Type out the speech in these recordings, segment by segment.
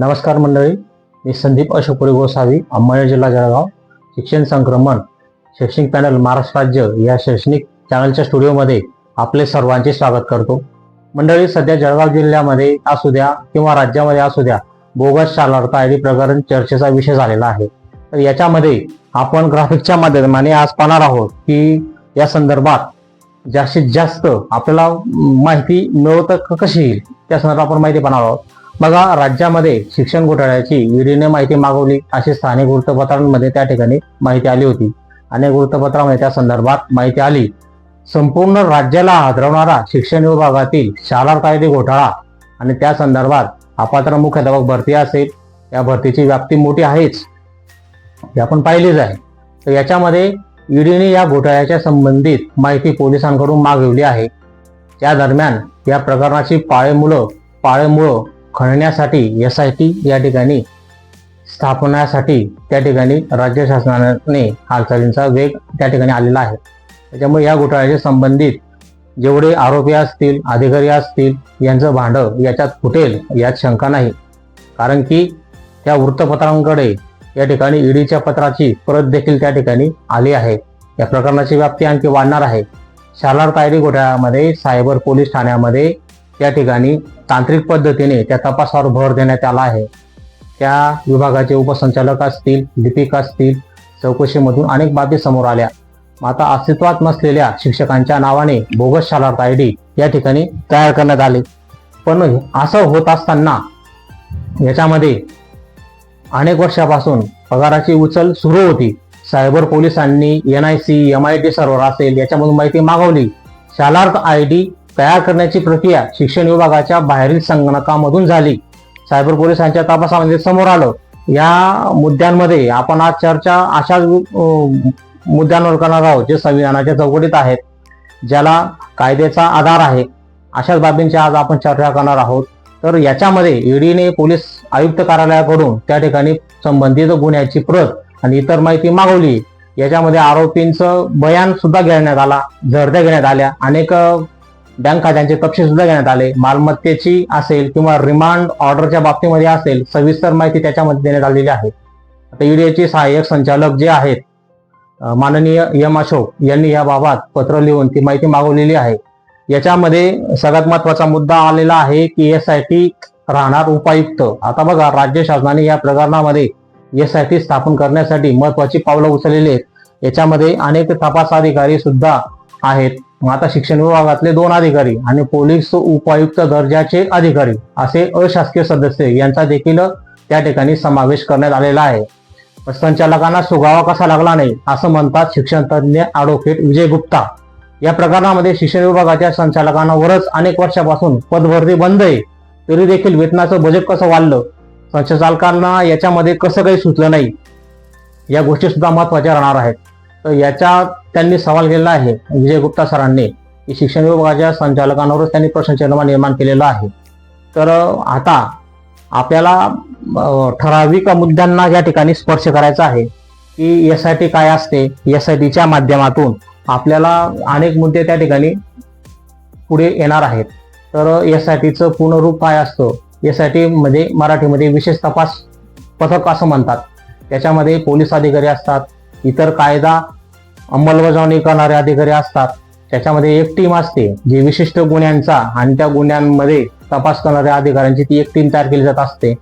नमस्कार मंडळी मी संदीप अशोकपुरी गोसावी अंबळनेर जिल्हा जळगाव. शिक्षण संक्रमण शैक्षणिक पॅनल महाराष्ट्र राज्य या शैक्षणिक चॅनलच्या स्टुडिओमध्ये आपले सर्वांचे स्वागत करतो. मंडळी सध्या जळगाव जिल्ह्यामध्ये असू द्या किंवा राज्यामध्ये असू द्या बोगस शालार्थ आय डी प्रकरण चर्चेचा विषय झालेला आहे. तर याच्यामध्ये आपण ग्राफिकच्या माध्यमाने आज पाहणार आहोत की या संदर्भात जास्तीत जास्त आपल्याला माहिती मिळवत कशी येईल? त्या संदर्भात आपण माहिती पाहणार आहोत. बघा राज्यामध्ये शिक्षण घोटाळ्याची ईडीने माहिती मागवली. अशी स्थानिक वृत्तपत्रांमध्ये त्या ठिकाणी माहिती आली होती. अनेक वृत्तपत्रामध्ये त्या संदर्भात माहिती आली. संपूर्ण राज्याला हादरवणारा शिक्षण विभागातील शाळा कायदे घोटाळा आणि त्या संदर्भात अपात्र मुख्याध्यापक भरती असेल. या भरतीची व्याप्ती मोठी आहेच. हे आपण पाहिलीच आहे. तर याच्यामध्ये ईडीने या घोटाळ्याच्या संबंधित माहिती पोलिसांकडून मागवली आहे. त्या दरम्यान या प्रकरणाची पाळेमुळं पाळेमुळं खणण्यासाठी एस आय टी या ठिकाणी स्थापनासाठी त्या ठिकाणी राज्य शासनाने हालचालींचा वेग त्या ठिकाणी आलेला आहे. त्याच्यामुळे या घोटाळ्याशी संबंधित जेवढे आरोपी असतील अधिकारी असतील यांचं भांडं याच्यात फुटेल यात शंका नाही. कारण की त्या वृत्तपत्रांकडे या ठिकाणी ईडीच्या पत्राची प्रत देखील त्या ठिकाणी आली आहे. या प्रकरणाची व्याप्ती आणखी वाढणार आहे. शालार तायरी घोटाळ्यामध्ये सायबर पोलीस ठाण्यामध्ये त्या ठिकाणी तांत्रिक पद्धतीने त्या तपासावर भर देण्यात आला आहे. त्या विभागाचे उपसंचालक असतील लिपिक असतील चौकशीमधून अनेक बाबी समोर आल्या. मग आता अस्तित्वात नसलेल्या शिक्षकांच्या नावाने बोगस शालार्थ आय डी या ठिकाणी तयार करण्यात आले. पण असं होत असताना याच्यामध्ये अनेक वर्षापासून पगाराची उचल सुरू होती. सायबर पोलिसांनी N I C M I T server असेल याच्यामधून माहिती मागवली. शालार्थ आय डी तयार करण्याची प्रक्रिया शिक्षण विभागाच्या बाहेरील संगणकामधून झाली. सायबर पोलिसांच्या तपासामध्ये समोर आलं. या मुद्द्यांमध्ये आपण आज चर्चा अशाच मुद्द्यांवर करणार आहोत जे संविधानाच्या चौकटीत आहेत ज्याला कायद्याचा आधार आहे. अशाच बाबींची आज आपण चर्चा करणार आहोत. तर याच्यामध्ये ईडीने पोलीस आयुक्त कार्यालयाकडून त्या ठिकाणी संबंधित गुन्ह्याची प्रत आणि इतर माहिती मागवली. याच्यामध्ये आरोपींचं बयान सुद्धा घेण्यात आला झडत्या घेण्यात आल्या. अनेक बँक खात्यांचे तपशील सुद्धा घेण्यात आले. मालमत्तेची असेल किंवा रिमांड ऑर्डरच्या बाबतीमध्ये असेल सविस्तर माहिती त्याच्यामध्ये देण्यात आलेली आहे. आता ईडीएचे सहाय्यक संचालक जे आहेत माननीय एम अशोक यांनी याबाबत पत्र लिहून ती माहिती मागवलेली आहे. याच्यामध्ये सगळ्यात महत्त्वाचा मुद्दा आलेला आहे की एस आय टी राहणार उपायुक्त. आता बघा राज्य शासनाने या प्रकरणामध्ये एस आय टी स्थापन करण्यासाठी महत्वाची पावलं उचललेली आहेत. याच्यामध्ये अनेक तपास अधिकारी सुद्धा आहेत. मग आता शिक्षण विभागातले दोन अधिकारी आणि पोलीस उपायुक्त दर्जाचे अधिकारी असे अशासकीय सदस्य यांचा देखील त्या ठिकाणी समावेश करण्यात आलेला आहे. संचालकांना सुगावा कसा लागला नाही असं म्हणतात शिक्षण तज्ज्ञ ॲडव्होकेट विजय गुप्ता. या प्रकरणामध्ये शिक्षण विभागाच्या संचालकांवरच अनेक वर्षापासून पदभरती बंद आहे तरी देखील वेतनाचं बजेट कसं वाढलं संचालकांना याच्यामध्ये कसं काही सुचलं नाही या गोष्टी सुद्धा महत्त्वाच्या राहणार आहेत. तर याच्या त्यांनी सवाल केलेला आहे. विजय गुप्ता सरांनी. की शिक्षण विभागाच्या संचालकांवरच त्यांनी प्रश्नचिन्ह निर्माण केलेला आहे. तर आता आपल्याला ठराविक मुद्द्यांना या ठिकाणी स्पर्श करायचा आहे. की एस आय टी काय असते? एस आय टीच्या माध्यमातून आपल्याला अनेक मुद्दे त्या ठिकाणी पुढे येणार आहेत. तर एस आय टीचं पूर्ण रूप काय असतं? एस आय टीमध्ये मराठीमध्ये विशेष तपास पथक असं म्हणतात. त्याच्यामध्ये पोलीस अधिकारी असतात. इतर कायदा अंमलबजावणी करणारे अधिकारी असतात. त्याच्यामध्ये एक टीम असते जी विशिष्ट गुन्ह्यांचा आणि त्या गुन्ह्यांमध्ये तपास करणाऱ्या अधिकाऱ्यांची ती एक टीम तयार केली जात असते.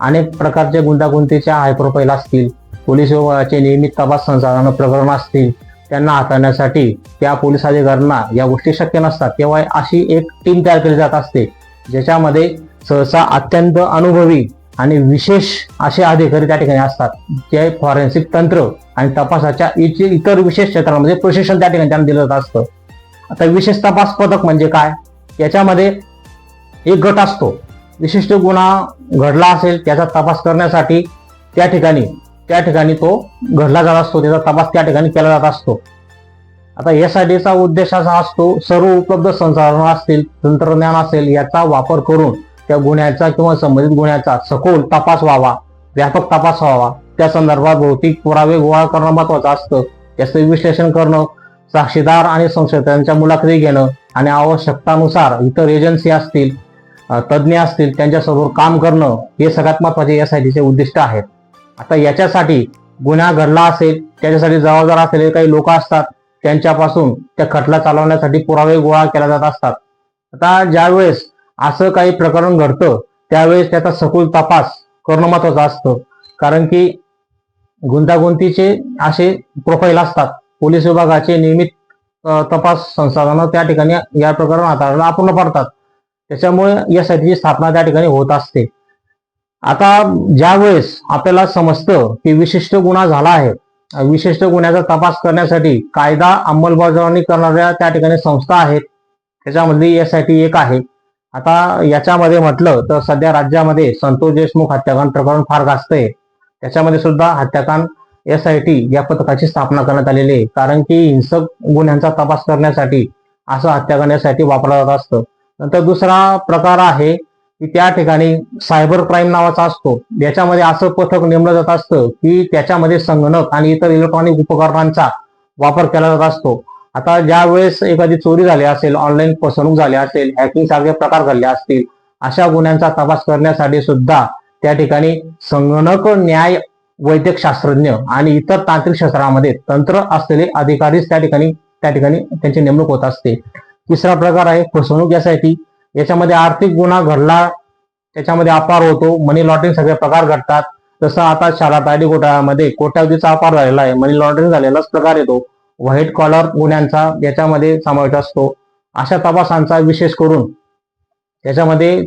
अनेक प्रकारचे गुंतागुंतीच्या हायप्रोफाईल असतील पोलीस विभागाचे नियमित तपास संसाधन प्रकरण असतील त्यांना हाताळण्यासाठी त्या पोलीस अधिकाऱ्यांना या गोष्टी शक्य नसतात. तेव्हा अशी एक टीम तयार केली जात असते ज्याच्यामध्ये सहसा अत्यंत अनुभवी आणि विशेष असे अधिकारी त्या ठिकाणी असतात जे फॉरेन्सिक तंत्र आणि तपासाच्या इचे- इतर विशेष क्षेत्रांमध्ये प्रशिक्षण त्या ठिकाणी त्यांना दिलं जात असतं. आता विशेष तपास पथक म्हणजे काय? याच्यामध्ये एक गट असतो. विशिष्ट गुन्हा घडला असेल त्याचा तपास करण्यासाठी त्या ठिकाणी त्या ठिकाणी तो घडला जात असतो त्याचा तपास त्या ठिकाणी केला जात असतो. आता यासाठीचा उद्देश असा असतो सर्व उपलब्ध संसाधनं असतील तंत्रज्ञान असेल याचा वापर करून त्या गुन्ह्याचा किंवा संबंधित गुन्ह्याचा सखोल तपास व्हावा व्यापक तपास व्हावा. त्या संदर्भात भौतिक पुरावे गोळा करणं महत्वाचं असतं. त्याचं विश्लेषण करणं साक्षीदार आणि संशयितांच्या मुलाखती घेणं आणि आवश्यकतानुसार इतर एजन्सी असतील तज्ज्ञ असतील त्यांच्यासमोर काम करणं हे सगळ्यात महत्त्वाचे एस आय टीचे उद्दिष्ट आहेत. आता याच्यासाठी गुन्हा घडला असेल त्याच्यासाठी जबाबदार असलेले काही लोक असतात त्यांच्यापासून त्या खटला चालवण्यासाठी पुरावे गोळा केला जात असतात. आता ज्यावेळेस असं काही प्रकरण घडतं त्यावेळेस त्याचा सखोल तपास करणं महत्वाचं असतं. कारण की गुंतागुंतीचे असे प्रोफाईल असतात. पोलीस विभागाचे नियमित तपास संसाधनं त्या ठिकाणी या प्रकरण हाताळायला अपूर्ण पडतात. त्याच्यामुळे यासाठीची स्थापना त्या ठिकाणी होत असते. आता ज्या वेळेस आपल्याला समजतं की विशिष्ट गुन्हा झाला आहे विशिष्ट गुन्ह्याचा तपास करण्यासाठी कायदा अंमलबजावणी करणाऱ्या त्या ठिकाणी संस्था आहेत त्याच्यामधली एस आय टी एक आहे. आता याच्यामध्ये म्हटलं तर सध्या राज्यामध्ये संतोष देशमुख हत्याकांड प्रकरण फार गाजत आहे. त्याच्यामध्ये सुद्धा हत्याकांड एस आय टी या पथकाची स्थापना करण्यात आलेली आहे. कारण की हिंसक गुन्ह्यांचा तपास करण्यासाठी असं हत्याकांड एस वापरलं जात असतं. नंतर दुसरा प्रकार आहे की त्या ठिकाणी सायबर क्राईम नावाचा असतो. याच्यामध्ये असं पथक नेमलं जात असतं की त्याच्यामध्ये संगणक आणि इतर इलेक्ट्रॉनिक उपकरणांचा वापर केला जात असतो. आता ज्या वेळेस एखादी चोरी झाली असेल ऑनलाईन फसवणूक झाली असेल हॅकिंग सारखे प्रकार घडले असतील अशा गुन्ह्यांचा तपास करण्यासाठी सुद्धा त्या ठिकाणी संगणक न्याय वैद्यक शास्त्रज्ञ आणि इतर तांत्रिक शास्त्रामध्ये तंत्र असलेले अधिकारीच त्या ठिकाणी त्या ठिकाणी त्यांची नेमणूक होत असते. तिसरा प्रकार आहे फसवणूक यासाठी. याच्यामध्ये आर्थिक गुन्हा घडला त्याच्यामध्ये अपार होतो मनी लॉन्ड्रिंग सगळे प्रकार घडतात. जसं आता शाळा ताडी घोटाळ्यामध्ये कोट्यावधीचा अपार झालेला आहे मनी लॉन्ड्रिंग झालेलाच प्रकार येतो. व्हाईट कॉलर गुन्ह्यांचा याच्यामध्ये समावेश असतो. अशा तपासांचा विशेष करून त्याच्यामध्ये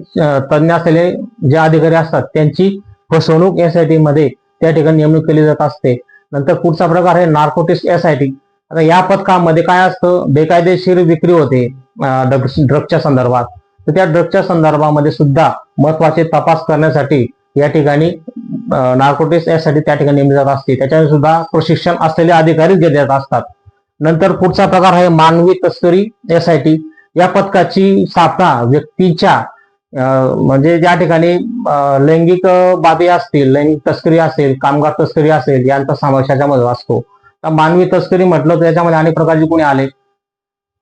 तज्ज्ञ असलेले जे अधिकारी असतात त्यांची फसवणूक एस आय टी मध्ये त्या ठिकाणी नेमणूक केली जात असते. नंतर पुढचा प्रकार आहे नार्कोटिक्स एस आय टी आता या पथकामध्ये काय असतं? बेकायदेशीर विक्री होते ड्रग्सच्या संदर्भात. तर त्या ड्रग्सच्या संदर्भामध्ये सुद्धा महत्त्वाचे तपास करण्यासाठी या ठिकाणी नार्कोटिक्स यासाठी त्या ठिकाणी नेमली जात असते. त्याच्यामध्ये सुद्धा प्रशिक्षण असलेले अधिकारीच घेतले जात असतात. नंतर पुढचा प्रकार आहे मानवी तस्करी एस आय टी या पथकाची स्थापना व्यक्तीच्या म्हणजे ज्या ठिकाणी लैंगिक बाबी असतील लैंगिक तस्करी असेल कामगार तस्करी असेल यांचा समावेश याच्यामध्ये असतो. तर मानवी तस्करी म्हटलं तर याच्यामध्ये अनेक प्रकारचे गुन्हे आले.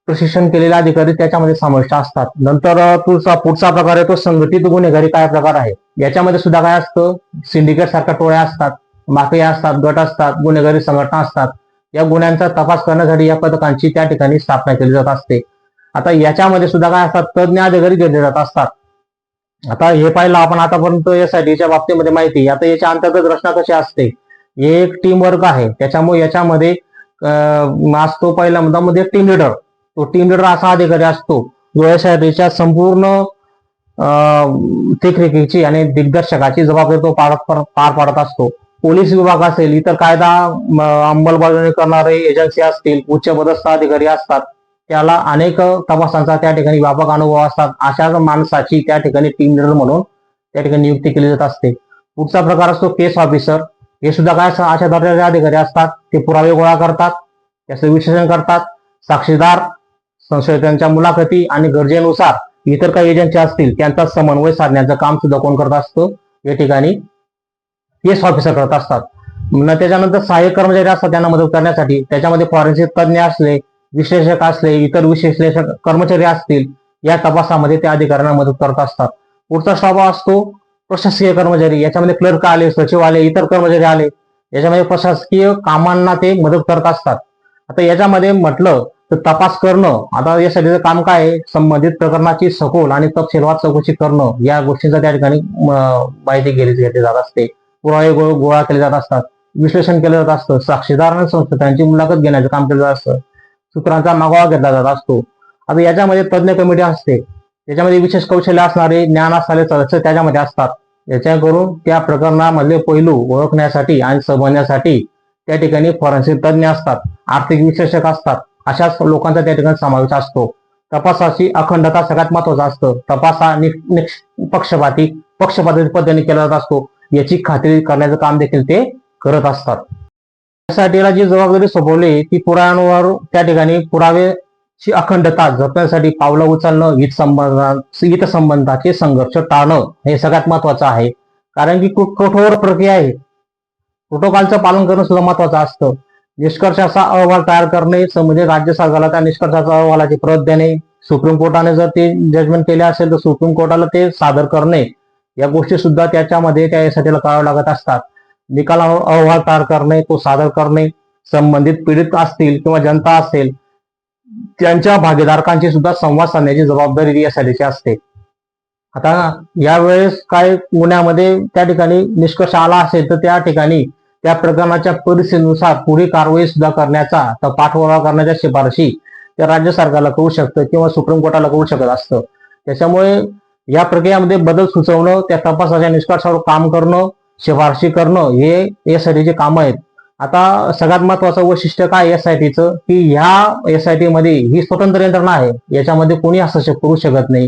प्रशिक्षण केलेले अधिकारी त्याच्यामध्ये समाविष्ट असतात. नंतर पुढचा पुढचा प्रकार आहे तो संघटित गुन्हेगारी काय प्रकार आहे? याच्यामध्ये सुद्धा काय असतं? सिंडिकेट सारख्या टोळ्या असतात माफिया असतात गट असतात गुन्हेगारी संघटना असतात. या गुन्ह्यांचा तपास करण्यासाठी या पथकांची त्या ठिकाणी स्थापना केली जात असते. आता याच्यामध्ये सुद्धा काय असतात? तज्ज्ञ अधिकारी घेतले जात असतात. आता हे पाहिलं आपण आतापर्यंत यासाठीच्या बाबतीमध्ये माहिती. आता याच्या अंतर्गत रचना कशी असते? हे एक टीम वर्क आहे. त्याच्यामुळे याच्यामध्ये असतो असतो पहिल्या मुद्द्यामध्ये म्हणजे टीम लिडर तो टीम लिडर असा अधिकारी असतो जो यासाठीच्या संपूर्ण अं, देखरेखीची आणि दिग्दर्शकाची जबाबदारी तो पार पार पाडत असतो. पोलीस विभाग असेल इतर कायदा अंमलबजावणी करणारे एजन्सी असतील उच्च पदस्थ अधिकारी असतात त्याला अनेक तपासांचा त्या ठिकाणी व्यापक अनुभव असतात. अशा माणसाची त्या ठिकाणी टीम लिडर म्हणून त्या ठिकाणी नियुक्ती केली जात असते. पुढचा प्रकार असतो केस ऑफिसर हे सुद्धा काय अशा दर्जाचे अधिकारी असतात. ते पुरावे गोळा करतात. त्याचं विश्लेषण करतात. साक्षीदार संशयितांच्या मुलाखती आणि गरजेनुसार इतर काही एजन्सी असतील त्यांचा समन्वय साधण्याचं काम सुद्धा कोण करत असतं? या ठिकाणी केस ऑफिसर करत असतात. त्याच्यानंतर सहाय्यक कर्मचारी असतात त्यांना मदत करण्यासाठी. त्याच्यामध्ये फॉरेन्सिक तज्ज्ञ असले विश्लेषक असले इतर विश्लेषक कर्मचारी असतील या तपासामध्ये त्या अधिकाऱ्यांना मदत करत असतात. पुढचा स्टाफ असतो प्रशासकीय कर्मचारी. याच्यामध्ये क्लर्क आले सचिव आले इतर कर्मचारी आले. याच्यामध्ये प्रशासकीय कामांना ते मदत करत असतात. आता याच्यामध्ये म्हटलं तर तपास करणं आता यासाठीचं काम काय आहे? संबंधित प्रकरणाची सखोल आणि तपशीलवार चौकशी करणं या गोष्टींचा त्या ठिकाणी माहिती घेतली घेतली जात असते. पुरावे गोळा केले जात असतात. विश्लेषण केलं जात असतं. साक्षीदार आणि संस्थांची मुलाखत घेण्याचं काम केलं जात असतं. सूत्रांचा मागोवा घेतला जात असतो. आता याच्यामध्ये तज्ज्ञ कमिटी असते. त्याच्यामध्ये विशेष कौशल्य असणारे ज्ञान असणारे सदस्य त्याच्यामध्ये असतात. याच्याकरून त्या प्रकरणामधले पैलू ओळखण्यासाठी आणि समजण्यासाठी त्या ठिकाणी फॉरेन्सिक तज्ज्ञ असतात. आर्थिक विश्लेषक असतात. अशाच लोकांचा त्या ठिकाणी समावेश असतो. तपासाची अखंडता सगळ्यात महत्त्वाचा असतं. तपास हा नि- निष्पक्षपाती पक्षपाती पद्धतीने केला जात असतो. याची खात्री करण्याचं काम देखील ते करत असतात. त्यासाठीला जी जबाबदारी सोपवली ती पुराव्यांवर त्या ठिकाणी पुरावेची अखंडता जपण्यासाठी पावलं उचलणं हित संबंध हित संबंधाचे संघर्ष टाळणं हे सगळ्यात महत्वाचं आहे. कारण की खूप कठोर प्रक्रिया आहे. प्रोटोकॉलचं पालन करणं सुद्धा महत्वाचं असतं. निष्कर्षाचा अहवाल तयार करणे म्हणजे राज्य सरकारला त्या निष्कर्षाचा अहवालाची प्रत देणे सुप्रीम कोर्टाने जर ते जजमेंट केले असेल तर सुप्रीम कोर्टाला ते सादर करणे या गोष्टी सुद्धा त्याच्यामध्ये त्या एसआयटीला कराव्या लागत असतात. निकाल अहवाल तयार करणे तो सादर करणे संबंधित पीडित असतील किंवा जनता असेल त्यांच्या भागीदारकांची सुद्धा संवाद साधण्याची जबाबदारी यासाठीची असते. आता यावेळेस काय गुन्ह्यामध्ये त्या ठिकाणी निष्कर्ष आला असेल तर त्या ठिकाणी त्या प्रकरणाच्या परिस्थितीनुसार पुढील कारवाई सुद्धा करण्याचा तर पाठपुरावा करण्याच्या शिफारशी त्या राज्य सरकारला करू शकतं किंवा सुप्रीम कोर्टाला करू शकत असतं. त्याच्यामुळे या प्रक्रियामध्ये बदल सुचवणं त्या तपासाच्या निष्कर्षावर काम करणं शिफारशी करणं हे एस यासाठीचे कामं आहेत. आता सगळ्यात महत्वाचं वैशिष्ट्य काय एस आय टीचं की ह्या एस आय टी मध्ये ही स्वतंत्र यंत्रणा आहे. याच्यामध्ये कोणी हस्तक्षेप करू शकत नाही.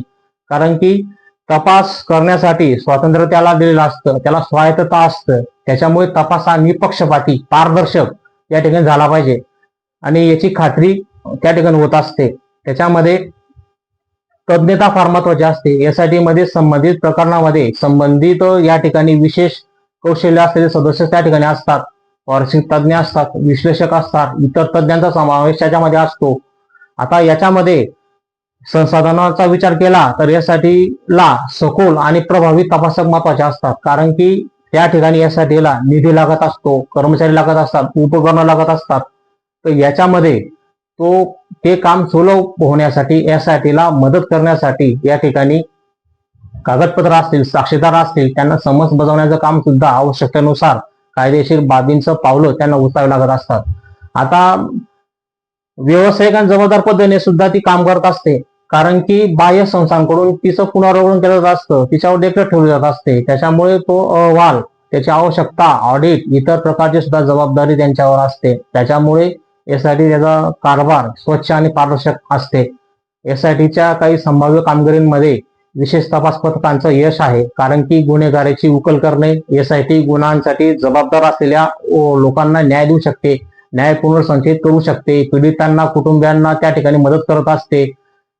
कारण की तपास करण्यासाठी स्वातंत्र्य त्याला दिलेलं असतं. त्याला स्वायत्तता असतं. त्याच्यामुळे तपास हा निपक्षपाती पारदर्शक या ठिकाणी झाला पाहिजे. आणि याची खात्री त्या ठिकाणी होत असते. त्याच्यामध्ये तज्ञता फार महत्वाची असते. यासाठी मध्ये संबंधित प्रकरणामध्ये संबंधित या ठिकाणी विशेष कौशल्य असलेले सदस्य त्या ठिकाणी असतात. वार्षिक तज्ज्ञ असतात विश्लेषक असतात इतर तज्ज्ञांचा समावेश त्याच्यामध्ये असतो. आता याच्यामध्ये संसाधनाचा विचार केला तर यासाठी ला सखोल आणि प्रभावी तपासक महत्त्वाचे असतात. कारण की त्या ठिकाणी यासाठीला निधी लागत असतो कर्मचारी लागत असतात उपकरणं लागत असतात. तर याच्यामध्ये तो ते काम सुलभ होण्यासाठी यासाठीला मदत करण्यासाठी या ठिकाणी कागदपत्र असतील साक्षीदार असतील त्यांना समज बजावण्याचं काम सुद्धा आवश्यकतेनुसार कायदेशीर बाबींचं पावलं त्यांना उचलावी लागत असतात. आता व्यावसायिक आणि जबाबदार पद्धतीने सुद्धा ती काम करत असते. कारण की बाह्य संस्थांकडून तिचं पुनरावलोकन केलं जात असतं तिच्यावर देखरेख ठेवली जात असते. त्याच्यामुळे तो अहवाल त्याची आवश्यकता ऑडिट इतर प्रकारची सुद्धा जबाबदारी त्यांच्यावर असते. त्याच्यामुळे यासाठी त्याचा कारभार स्वच्छ आणि पारदर्शक असते. एसआयटीच्या काही संभाव्य कामगिरीमध्ये विशेष तपास पथकांचं यश आहे कारण की गुन्हेगाराची उकल करणे एसआयटी गुन्ह्यांसाठी जबाबदार असलेल्या लोकांना न्याय देऊ शकते न्याय पुनर्संचयित करू शकते पीडितांना कुटुंबियांना त्या ठिकाणी मदत करत असते.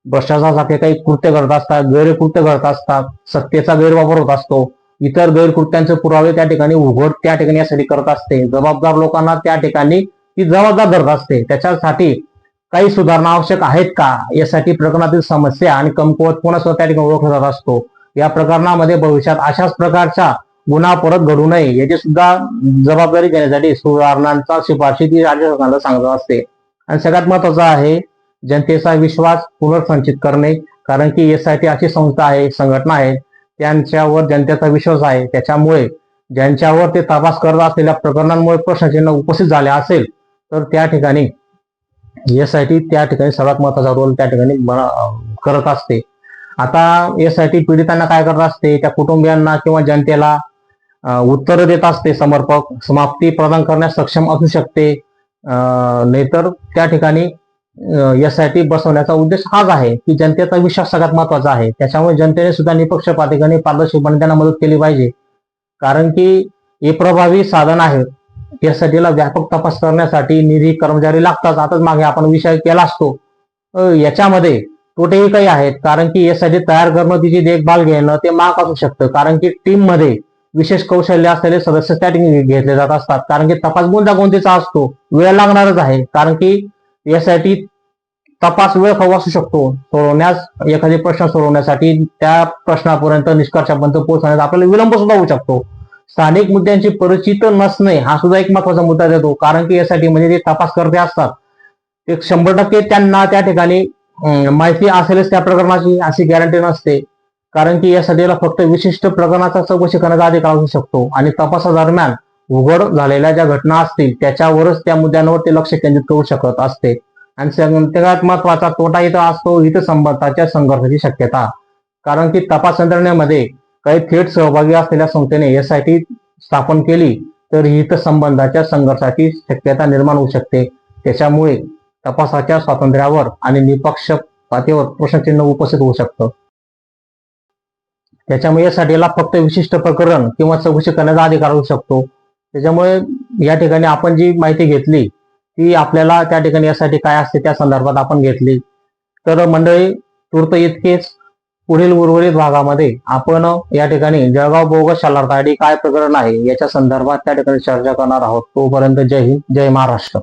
भ्रष्टाचारासारखे काही कृत्य करत असतात गैरकृत्य करत असतात सत्तेचा गैरवापर होत असतो. इतर गैरकृत्यांचे पुरावे त्या ठिकाणी उघड त्या ठिकाणी यासाठी करत असते. जबाबदार लोकांना त्या ठिकाणी ती जबाबदार धरत असते. त्याच्यासाठी काही सुधारणा आवश्यक आहेत का? यासाठी प्रकरणातील समस्या आणि कमकुवत सुद्धा त्या ठिकाणी ओळखला जात असतो? या प्रकरणामध्ये भविष्यात अशाच प्रकारच्या गुन्हा परत घडू नये याची सुद्धा जबाबदारी घेण्यासाठी सुधारणांचा शिफारशी ती राज्य सरकारला सांगत असते. आणि सगळ्यात महत्वाचं आहे जनतेचा विश्वास पुनर्संचित करणे कारण की यासाठी अशी संस्था आहे संघटना आहे त्यांच्यावर जनतेचा विश्वास आहे. त्याच्यामुळे ज्यांच्यावर ते तपास करत असलेल्या प्रकरणांमुळे प्रश्नचिन्ह उपस्थित झाले असेल तर त्या ठिकाणी एस आय टी त्या ठिकाणी सर्वात महत्त्वाचा रोल त्या ठिकाणी करत असते. आता एस आय टी पीडितांना काय करत असते? त्या कुटुंबियांना किंवा जनतेला उत्तर देत असते समर्पक समाप्ती प्रदान करण्यास सक्षम असू शकते. नाहीतर त्या ठिकाणी एस आय टी बसवण्याचा उद्देश हाच आहे की जनतेचा विश्वास सगळ्यात महत्त्वाचा आहे. त्याच्यामुळे जनतेने सुद्धा निपक्षपातिकाने पारदर्शकपणे त्यांना मदत केली पाहिजे. कारण की हे प्रभावी साधन आहे. यासाठीला व्यापक तपास करण्यासाठी निधी कर्मचारी लागतात. आताच मागे आपण विषय केला असतो. याच्यामध्ये तोटेही काही आहेत. कारण की यासाठी तयार करणं तिची देखभाल घेणं ते महाग असू शकतं. कारण की टीममध्ये विशेष कौशल्य असलेले सदस्य त्या ठिकाणी घेतले जात असतात. कारण की तपास गुंतागुंतीचा असतो? वेळ लागणारच आहे. कारण की यासाठी तपास वेळ खाऊ असू शकतो. सोडवण्यास एखादे प्रश्न सोडवण्यासाठी त्या प्रश्नापर्यंत निष्कर्षापर्यंत पोहोचण्यास आपल्याला विलंब सुद्धा होऊ शकतो. स्थानिक मुद्द्यांची परिचित नसणे हा सुद्धा एक महत्त्वाचा मुद्दा देतो. कारण की यासाठी म्हणजे जे तपास करते असतात ते शंभर टक्के त्यांना त्या ठिकाणी माहिती असेलच त्या प्रकरणाची अशी गॅरंटी नसते. कारण की यासाठी फक्त विशिष्ट प्रकरणाचा चौकशी करण्याचा अधिकार असू शकतो. आणि तपासादरम्यान उघड झालेल्या ज्या घटना असतील त्याच्यावरच त्या मुद्द्यांवर ते लक्ष केंद्रित करू शकत असते. आणि सगळ्यात महत्त्वाचा तोटा इथं असतो हितसंबंधाच्या संघर्षाची शक्यता. कारण की तपास यंत्रणेमध्ये काही थेट सहभागी असलेल्या संस्थेने यासाठी स्थापन केली तर हितसंबंधाच्या संघर्षाची शक्यता निर्माण होऊ शकते. त्याच्यामुळे तपासाच्या स्वातंत्र्यावर आणि निपक्षपातीवर प्रश्नचिन्ह उपस्थित होऊ शकतं. त्याच्यामुळे यासाठी याला फक्त विशिष्ट प्रकरण किंवा चौकशी करण्याचा अधिकार होऊ शकतो. त्याच्यामुळे या ठिकाणी आपण जी माहिती घेतली ती आपल्याला त्या ठिकाणी यासाठी काय असते त्या संदर्भात आपण घेतली. तर मंडळी तूर्त इतकेच. पुढील उर्वरित भागामध्ये आपण या ठिकाणी जळगाव बोगस शालार्थासाठी काय प्रकरण आहे याच्या संदर्भात त्या ठिकाणी चर्चा करणार आहोत. तोपर्यंत जय हिंद जय महाराष्ट्र.